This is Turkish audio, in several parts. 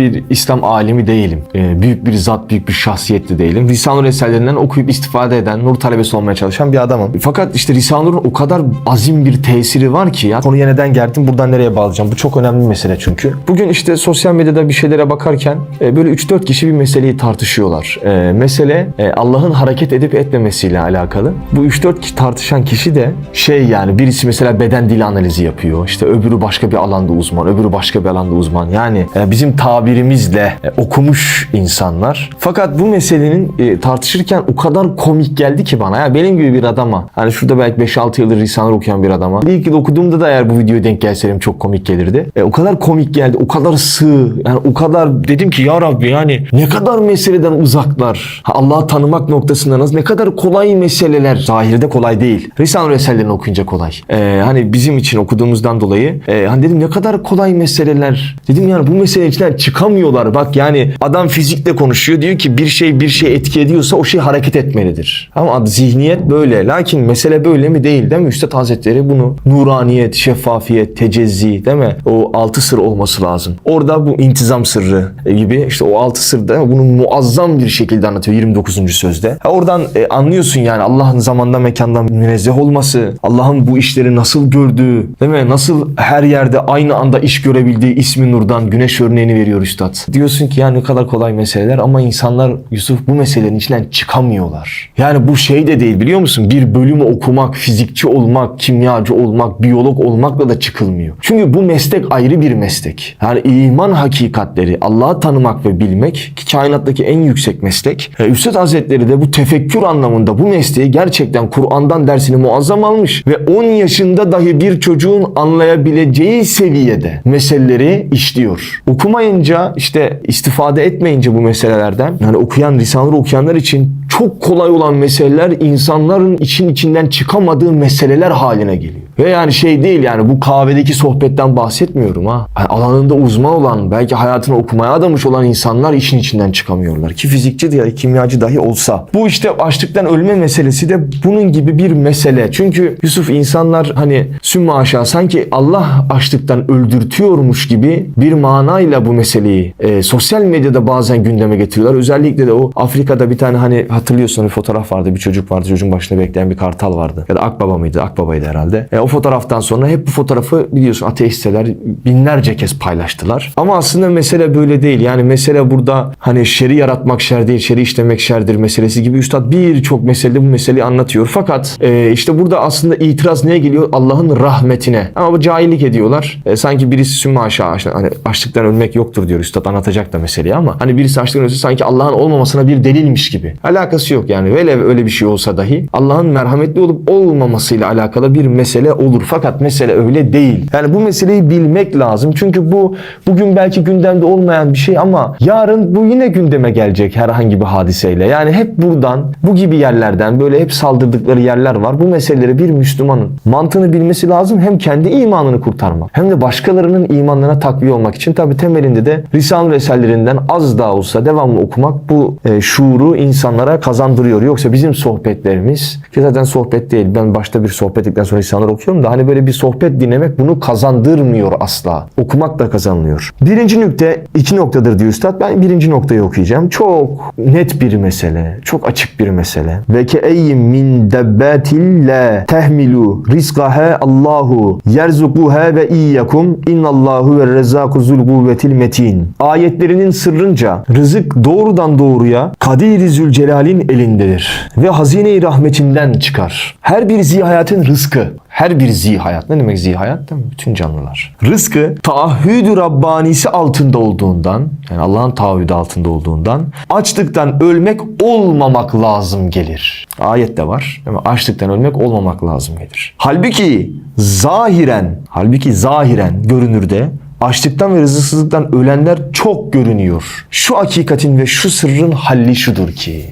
bir İslam alimi değilim. Ee, büyük bir zat, büyük bir şahsiyet de değilim. Risale-i Nur eserlerinden okuyup istifade eden, nur talebesi olmaya çalışan bir adamım. Fakat işte Risale-i Nur'un o kadar azim bir tesiri var ki ya. Konuya neden geldim, buradan nereye bağlayacağım? Bu çok önemli bir mesele çünkü. Bugün işte sosyal medyada bir şeylere bakarken e, böyle 3-4 kişi bir meseleyi tartışıyorlar. E, mesele e, Allah'ın hareket edip etmemesiyle alakalı. Bu 3-4 kişi tartışan kişi de şey yani birisi mesela beden dili analizi yapıyor. İşte öbürü başka bir alanda uzman, öbürü başka bir alanda uzman. Yani e, bizim tabirimizle e, okumuş insanlar. Fakat bu meselenin e, tartışırken o kadar komik geldi ki bana. Ya benim gibi bir adama. Hani şurada belki 5-6 yıldır Risale okuyan bir adama. İlk yıl okuduğumda da eğer bu videoya denk gelseydim çok komik gelirdi. E, o kadar komik geldi. O kadar sığ. Yani o kadar dedim ki ya Rabbi yani ne kadar meseleden uzaklar. Allah'ı tanımak noktasında nasıl ne kadar kolay meseleler. Zahirde kolay değil. Risale-i Eserlerini okuyunca kolay. E, hani bizim için okuduğumuzdan dolayı e, hani dedim ne kadar kolay meseleler. Dedim yani bu mesele içinden çıkamıyorlar. Bak yani adam fizikle konuşuyor. Diyor ki bir şey bir şey etki ediyorsa o şey hareket etmelidir. Ama zihniyet böyle. Lakin mesele böyle mi değil değil mi? Üstad Hazretleri bunu nuraniyet, şeffafiyet, tecezzi değil mi? O altı sır olması lazım. Orada bu intizam sırrı gibi işte o altı sırda bunu muazzam bir şekilde anlatıyor 29. sözde. Ha, oradan e, anlıyorsun yani Allah'ın zamanda mekanda münezzeh olması, Allah'ın bu işleri nasıl gördüğü, değil mi? Nasıl her yerde aynı anda iş görebildiği ismi nurdan güneş örneğini veriyor üstad. Diyorsun ki ya ne kadar kolay meseleler ama insanlar Yusuf bu meselelerin içinden çıkamıyorlar. Yani bu şey de değil biliyor musun? Bir bölümü okumak, fizikçi olmak, kimyacı olmak, biyolog olmakla da çıkılmıyor. Çünkü bu meslek ayrı bir meslek. Yani iman hakikatleri, Allah'ı tanımak ve bilmek ki kainattaki en yüksek meslek. E, Üstad Hazretleri de bu tefekkür anlamında bu mesleği gerçekten Kur'an'dan dersini muazzam almış ve 10 yaşında dahi bir çocuğun anlayabileceği seviyede meseleleri işliyor. Okumayınca işte istifade etmeyince bu meselelerden yani okuyan Risale-i Nur okuyanlar için çok kolay olan meseleler insanların için içinden çıkamadığı meseleler haline geliyor. Ve yani şey değil yani bu kahvedeki sohbetten bahsetmiyorum ha. Yani alanında uzman olan, belki hayatını okumaya adamış olan insanlar işin içinden çıkamıyorlar. Ki fizikçi dahi, kimyacı dahi olsa. Bu işte açlıktan ölme meselesi de bunun gibi bir mesele. Çünkü Yusuf insanlar hani sümme aşağı sanki Allah açlıktan öldürtüyormuş gibi bir manayla bu meseleyi e, sosyal medyada bazen gündeme getiriyorlar. Özellikle de o Afrika'da bir tane hani hatırlıyorsun bir fotoğraf vardı. Bir çocuk vardı. Çocuğun başında bekleyen bir kartal vardı. Ya da Akbaba mıydı? Akbaba'ydı herhalde. E, o fotoğraftan sonra hep bu fotoğrafı biliyorsun ateistler binlerce kez paylaştılar. Ama aslında mesele böyle değil. Yani mesele burada hani şeri yaratmak şer değil, şeri işlemek şerdir meselesi gibi Üstad birçok meselede bu meseleyi anlatıyor. Fakat e, işte burada aslında itiraz neye geliyor? Allah'ın rahmetine. Ama bu cahillik ediyorlar. E, sanki birisi sümme aşağı hani açlıktan ölmek yoktur diyor Üstad anlatacak da meseleyi ama hani birisi açlıktan ölse sanki Allah'ın olmamasına bir delilmiş gibi. Alakası yok yani. Velev öyle bir şey olsa dahi Allah'ın merhametli olup olmamasıyla alakalı bir mesele olur. Fakat mesele öyle değil. Yani bu meseleyi bilmek lazım. Çünkü bu bugün belki gündemde olmayan bir şey ama yarın bu yine gündeme gelecek herhangi bir hadiseyle. Yani hep buradan bu gibi yerlerden böyle hep saldırdıkları yerler var. Bu meseleleri bir Müslümanın mantığını bilmesi lazım. Hem kendi imanını kurtarmak hem de başkalarının imanlarına takviye olmak için tabi temelinde de Risale-i eserlerinden az daha olsa devamlı okumak bu e, şuuru insanlara kazandırıyor. Yoksa bizim sohbetlerimiz ki zaten sohbet değil. Ben başta bir sohbetlikten sonra Risale'leri okuyorum da hani böyle bir sohbet dinlemek bunu kazandırmıyor asla. Okumak da kazanılıyor. Birinci nükte iki noktadır diyor Üstad. Ben birinci noktayı okuyacağım. Çok net bir mesele. Çok açık bir mesele. Ve ke eyyim min debbatille tehmilu rizkahe Allahu yerzukuhe ve iyyakum innallahu ve rezzaku zul kuvvetil metin. Ayetlerinin sırrınca rızık doğrudan doğruya Kadir-i Zülcelal'in elindedir ve hazine-i rahmetinden çıkar. Her bir zihayatın rızkı her bir zihayat. Ne demek zihayat? Değil mi? Bütün canlılar. Rızkı taahhüdü Rabbanisi altında olduğundan, yani Allah'ın taahhüdü altında olduğundan açlıktan ölmek olmamak lazım gelir. Ayette var. Değil mi? Açlıktan ölmek olmamak lazım gelir. Halbuki zahiren, halbuki zahiren görünürde açlıktan ve rızıksızlıktan ölenler çok görünüyor. Şu hakikatin ve şu sırrın halli şudur ki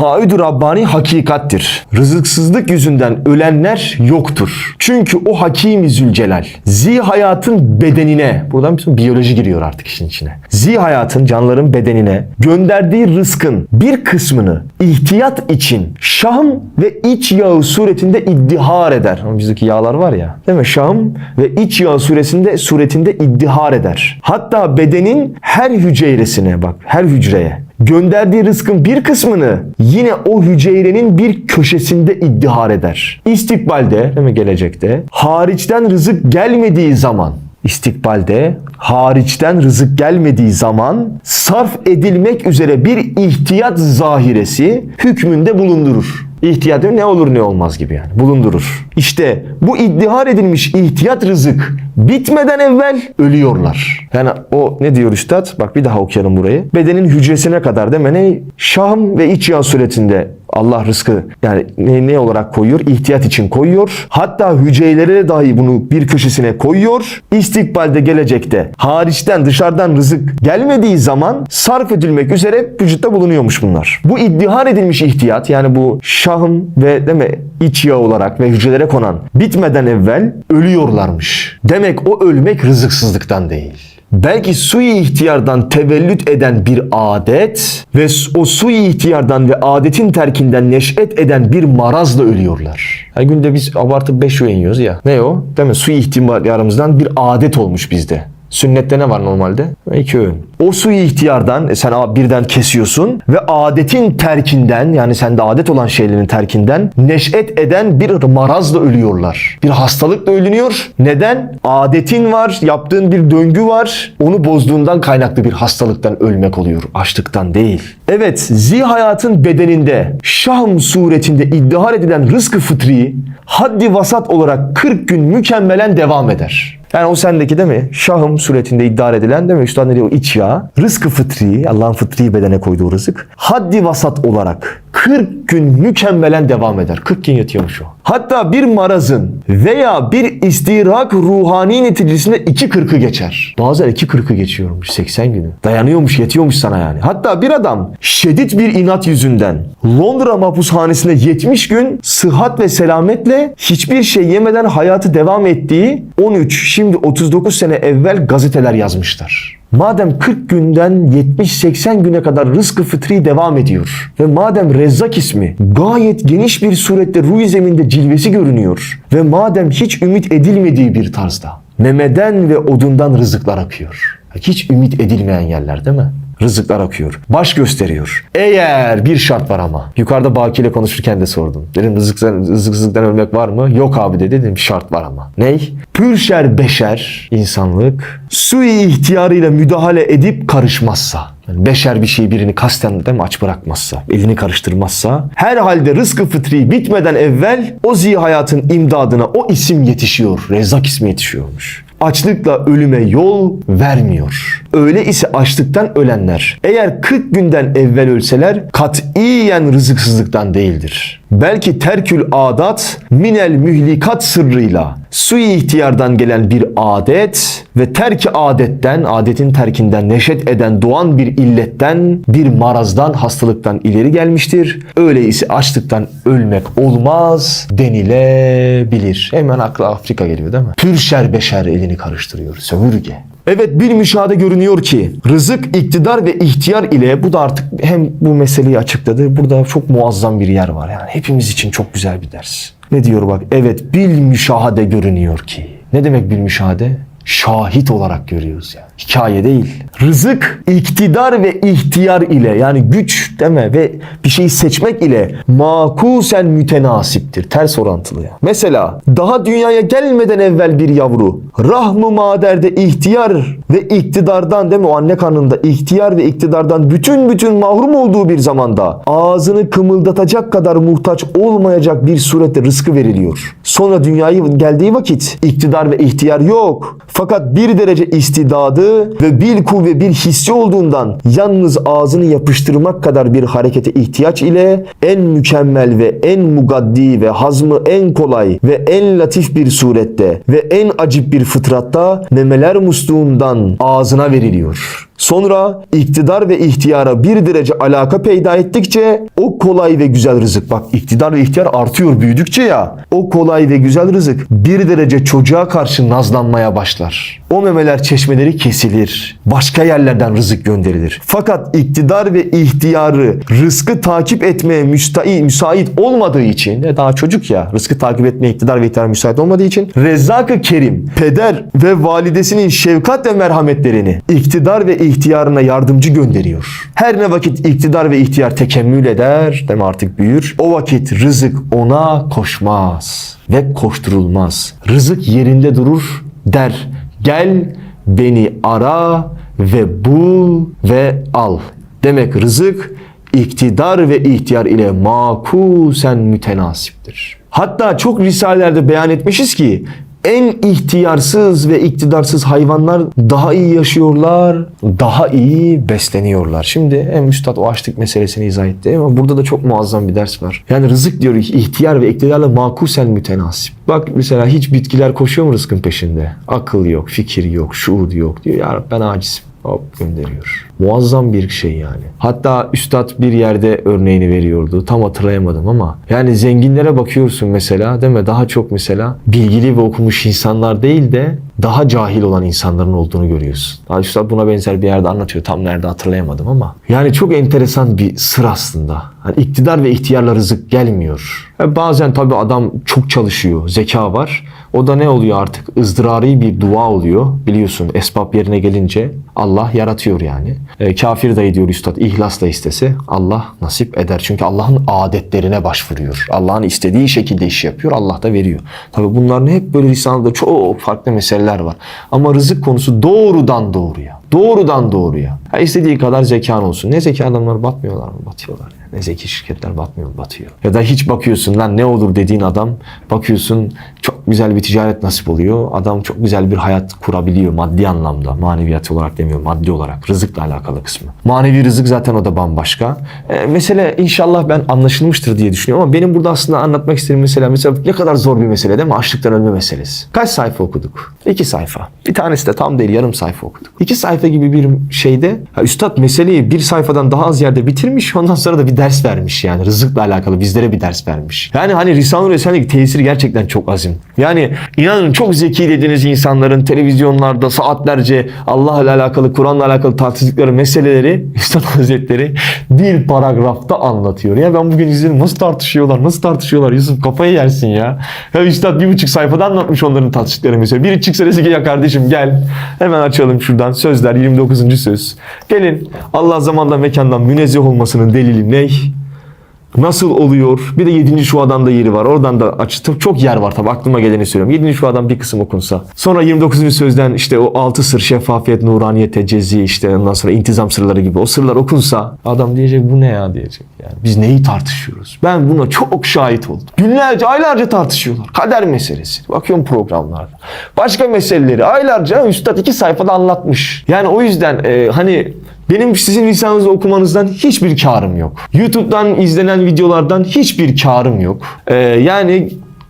taahhüdü Rabbani hakikattir. Rızıksızlık yüzünden ölenler yoktur. Çünkü o Hakim-i Zülcelal zi hayatın bedenine, buradan bütün biyoloji giriyor artık işin içine. Zi hayatın, canlıların bedenine gönderdiği rızkın bir kısmını ihtiyat için şahım ve iç yağı suretinde iddihar eder. Ama bizdeki yağlar var ya. Değil mi? Şahım ve iç yağı suresinde suretinde iddihar eder. Hatta bedenin her hücresine bak, her hücreye gönderdiği rızkın bir kısmını yine o hücrenin bir köşesinde iddihar eder. İstikbalde, değil mi gelecekte, hariçten rızık gelmediği zaman istikbalde hariçten rızık gelmediği zaman sarf edilmek üzere bir ihtiyat zahiresi hükmünde bulundurur. İhtiyat ne olur ne olmaz gibi yani bulundurur. İşte bu iddihar edilmiş ihtiyat rızık bitmeden evvel ölüyorlar. Yani o ne diyor üstad? Bak bir daha okuyalım burayı. Bedenin hücresine kadar mi? Ne? Şahım ve iç yağ suretinde Allah rızkı yani ne, ne olarak koyuyor? İhtiyat için koyuyor. Hatta hücrelere dahi bunu bir köşesine koyuyor. İstikbalde gelecekte hariçten dışarıdan rızık gelmediği zaman sarf edilmek üzere vücutta bulunuyormuş bunlar. Bu iddihar edilmiş ihtiyat yani bu şahım ve mi iç yağ olarak ve hücrelere konan bitmeden evvel ölüyorlarmış. Demek o ölmek rızıksızlıktan değil. Belki sui ihtiyardan tevellüt eden bir adet ve o sui ihtiyardan ve adetin terkinden neş'et eden bir marazla ölüyorlar. Her günde biz abartıp 5 öğün yiyoruz ya. Ne o? Değil mi? Sui ihtiyarımızdan bir adet olmuş bizde. Sünnette ne var normalde? İki öğün. O suyu ihtiyardan e, sen birden kesiyorsun ve adetin terkinden yani sende adet olan şeylerin terkinden neş'et eden bir marazla ölüyorlar. Bir hastalıkla ölünüyor. Neden? Adetin var, yaptığın bir döngü var. Onu bozduğundan kaynaklı bir hastalıktan ölmek oluyor. Açlıktan değil. Evet, zi hayatın bedeninde şahm suretinde iddihar edilen rızkı fıtri haddi vasat olarak 40 gün mükemmelen devam eder. Yani o sendeki değil mi? Şahım suretinde iddia edilen değil mi? Üstad ne diyor? İç yağ. Rızkı fıtri, Allah'ın fıtri bedene koyduğu rızık. Haddi vasat olarak 40 gün mükemmelen devam eder. 40 gün yatıyormuş o. Hatta bir marazın veya bir istirak ruhani neticesinde iki kırkı geçer. Bazen iki kırkı geçiyormuş 80 günü. Dayanıyormuş, yetiyormuş sana yani. Hatta bir adam şiddet bir inat yüzünden Londra mahpushanesinde 70 gün sıhhat ve selametle hiçbir şey yemeden hayatı devam ettiği 13 şimdi 39 sene evvel gazeteler yazmışlar. Madem 40 günden 70-80 güne kadar rızkı fıtri devam ediyor ve madem Rezzak ismi gayet geniş bir surette ruh zeminde cilvesi görünüyor ve madem hiç ümit edilmediği bir tarzda memeden ve odundan rızıklar akıyor. Hiç ümit edilmeyen yerler değil mi? Rızıklar akıyor. Baş gösteriyor. Eğer bir şart var ama. Yukarıda Baki ile konuşurken de sordum. Dedim rızıktan, rızıksızlıktan ölmek var mı? Yok abi dedi. Dedim şart var ama. Ney? Pürşer beşer insanlık sui ihtiyarıyla müdahale edip karışmazsa. Yani beşer bir şeyi birini kasten değil mi, aç bırakmazsa, elini karıştırmazsa, herhalde rızkı fıtri bitmeden evvel o zi hayatın imdadına o isim yetişiyor. Rezzak ismi yetişiyormuş açlıkla ölüme yol vermiyor. Öyle ise açlıktan ölenler eğer 40 günden evvel ölseler katiyen rızıksızlıktan değildir. Belki terkül adat minel mühlikat sırrıyla sui ihtiyardan gelen bir adet ve terki adetten, adetin terkinden neşet eden doğan bir illetten, bir marazdan, hastalıktan ileri gelmiştir. Öyleyse açlıktan ölmek olmaz denilebilir. Hemen akla Afrika geliyor değil mi? Pürşer beşer elini karıştırıyor, sömürge. Evet bir müşahede görünüyor ki rızık, iktidar ve ihtiyar ile bu da artık hem bu meseleyi açıkladı. Burada çok muazzam bir yer var yani hepimiz için çok güzel bir ders. Ne diyor bak? Evet bil müşahede görünüyor ki. Ne demek bil müşahede? Şahit olarak görüyoruz yani. Hikaye değil. Rızık, iktidar ve ihtiyar ile yani güç deme ve bir şeyi seçmek ile makusen mütenasiptir. Ters orantılı ya. Mesela daha dünyaya gelmeden evvel bir yavru rahm-ı maderde ihtiyar ve iktidardan değil mi o anne karnında ihtiyar ve iktidardan bütün bütün mahrum olduğu bir zamanda ağzını kımıldatacak kadar muhtaç olmayacak bir surette rızkı veriliyor. Sonra dünyayı geldiği vakit iktidar ve ihtiyar yok. Fakat bir derece istidadı ve bil kuvve bir hissi olduğundan yalnız ağzını yapıştırmak kadar bir harekete ihtiyaç ile en mükemmel ve en mugaddi ve hazmı en kolay ve en latif bir surette ve en acip bir fıtratta memeler musluğundan ağzına veriliyor. Sonra iktidar ve ihtiyara bir derece alaka peyda ettikçe o kolay ve güzel rızık bak iktidar ve ihtiyar artıyor büyüdükçe ya o kolay ve güzel rızık bir derece çocuğa karşı nazlanmaya başlar. O memeler çeşmeleri kesilir. Başka yerlerden rızık gönderilir. Fakat iktidar ve ihtiyarı rızkı takip etmeye müstai, müsait olmadığı için e daha çocuk ya rızkı takip etmeye iktidar ve ihtiyar müsait olmadığı için Rezzak-ı Kerim peder ve validesinin şefkat ve merhametlerini iktidar ve ihtiyarına yardımcı gönderiyor. Her ne vakit iktidar ve ihtiyar tekemmül eder, mi artık büyür. O vakit rızık ona koşmaz ve koşturulmaz. Rızık yerinde durur der. Gel beni ara ve bul ve al. Demek rızık iktidar ve ihtiyar ile makusen mütenasiptir. Hatta çok risalelerde beyan etmişiz ki en ihtiyarsız ve iktidarsız hayvanlar daha iyi yaşıyorlar, daha iyi besleniyorlar. Şimdi hem üstad o açlık meselesini izah etti ama burada da çok muazzam bir ders var. Yani rızık diyor ihtiyar ve iktidarla makusel mütenasip. Bak mesela hiç bitkiler koşuyor mu rızkın peşinde? Akıl yok, fikir yok, şuur yok diyor. Ya ben acizim. Hop gönderiyor. Muazzam bir şey yani. Hatta üstad bir yerde örneğini veriyordu. Tam hatırlayamadım ama. Yani zenginlere bakıyorsun mesela değil mi? Daha çok mesela bilgili ve okumuş insanlar değil de daha cahil olan insanların olduğunu görüyorsun. Daha üstad buna benzer bir yerde anlatıyor. Tam nerede hatırlayamadım ama. Yani çok enteresan bir sır aslında. Hani iktidar ve ihtiyarla rızık gelmiyor. E bazen tabii adam çok çalışıyor. Zeka var. O da ne oluyor artık? ızdırari bir dua oluyor. Biliyorsun esbab yerine gelince Allah yaratıyor yani. E, kafir dayı diyor üstad ihlasla istese Allah nasip eder. Çünkü Allah'ın adetlerine başvuruyor. Allah'ın istediği şekilde iş yapıyor. Allah da veriyor. Tabii bunların hep böyle lisanında çok farklı meseleler var. Ama rızık konusu doğrudan doğruya. Doğrudan doğruya. Ha istediği kadar zekan olsun. Ne zeki adamlar batmıyorlar mı? Batıyorlar. Yani. Ne zeki şirketler batmıyor mu? Batıyor. Ya da hiç bakıyorsun lan ne olur dediğin adam bakıyorsun çok güzel bir ticaret nasip oluyor. Adam çok güzel bir hayat kurabiliyor maddi anlamda. Maneviyat olarak demiyorum maddi olarak. Rızıkla alakalı kısmı. Manevi rızık zaten o da bambaşka. E, mesele inşallah ben anlaşılmıştır diye düşünüyorum ama benim burada aslında anlatmak istediğim mesele mesela ne kadar zor bir mesele değil mi? Açlıktan ölme meselesi. Kaç sayfa okuduk? İki sayfa. Bir tanesi de tam değil yarım sayfa okuduk. İki sayfa gibi bir şeyde ha, üstad meseleyi bir sayfadan daha az yerde bitirmiş ondan sonra da bir ders vermiş yani rızıkla alakalı bizlere bir ders vermiş. Yani hani Risale-i Esen'deki tesiri gerçekten çok azim. Yani inanın çok zeki dediğiniz insanların televizyonlarda saatlerce Allah'la alakalı, Kur'an'la alakalı tartıştıkları meseleleri Üstad Hazretleri bir paragrafta anlatıyor. Ya ben bugün izledim nasıl tartışıyorlar, nasıl tartışıyorlar Yusuf kafayı yersin ya. Ya Üstad bir buçuk sayfada anlatmış onların tartıştıkları mesela. Biri çıksa dese ki ya kardeşim gel hemen açalım şuradan sözler 29. söz. Gelin Allah zamanla mekandan münezzeh olmasının delili ne? Nasıl oluyor? Bir de 7. şuadan da yeri var. Oradan da açtım. Çok yer var tabii aklıma geleni söylüyorum. 7. şuadan bir kısım okunsa. Sonra 29. sözden işte o 6 sır şeffafiyet, nuraniyet, tecezzi işte ondan sonra intizam sırları gibi o sırlar okunsa adam diyecek bu ne ya diyecek. Yani biz neyi tartışıyoruz? Ben buna çok şahit oldum. Günlerce, aylarca tartışıyorlar. Kader meselesi. Bakıyorum programlarda. Başka meseleleri aylarca üstad iki sayfada anlatmış. Yani o yüzden e, hani benim sizin lisanınızı okumanızdan hiçbir karım yok. YouTube'dan izlenen videolardan hiçbir karım yok. Ee, yani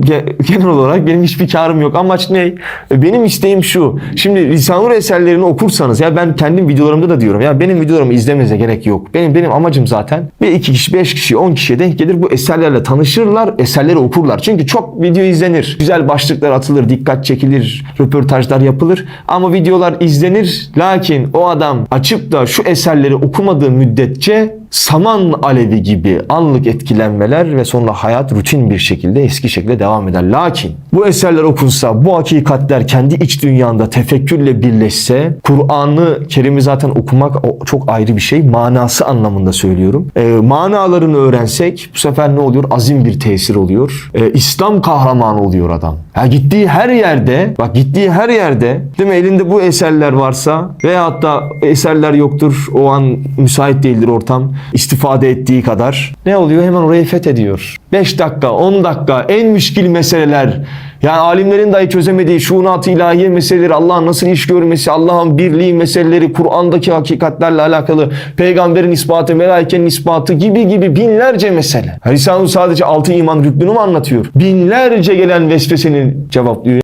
genel olarak benim hiçbir karım yok. Amaç ne? Benim isteğim şu. Şimdi Lisanur eserlerini okursanız ya ben kendim videolarımda da diyorum ya benim videolarımı izlemenize gerek yok. Benim benim amacım zaten bir iki kişi, beş kişi, on kişiye denk gelir bu eserlerle tanışırlar, eserleri okurlar. Çünkü çok video izlenir. Güzel başlıklar atılır, dikkat çekilir, röportajlar yapılır. Ama videolar izlenir. Lakin o adam açıp da şu eserleri okumadığı müddetçe saman alevi gibi anlık etkilenmeler ve sonra hayat rutin bir şekilde eski şekilde devam eder. Lakin bu eserler okunsa, bu hakikatler kendi iç dünyanda tefekkürle birleşse, Kur'an'ı Kerim'i zaten okumak çok ayrı bir şey. Manası anlamında söylüyorum. Ee, manalarını öğrensek bu sefer ne oluyor? Azim bir tesir oluyor. Ee, İslam kahramanı oluyor adam. Ya gittiği her yerde, bak gittiği her yerde değil mi elinde bu eserler varsa veyahut da eserler yoktur, o an müsait değildir ortam istifade ettiği kadar ne oluyor? Hemen orayı fethediyor. 5 dakika, 10 dakika en müşkil meseleler yani alimlerin dahi çözemediği şuunat-ı ilahiye meseleleri, Allah'ın nasıl iş görmesi, Allah'ın birliği meseleleri, Kur'an'daki hakikatlerle alakalı, peygamberin ispatı, melaikenin ispatı gibi gibi binlerce mesele. Risale-i Nur sadece altı iman rüknünü mü anlatıyor? Binlerce gelen vesvesenin cevaplıyor.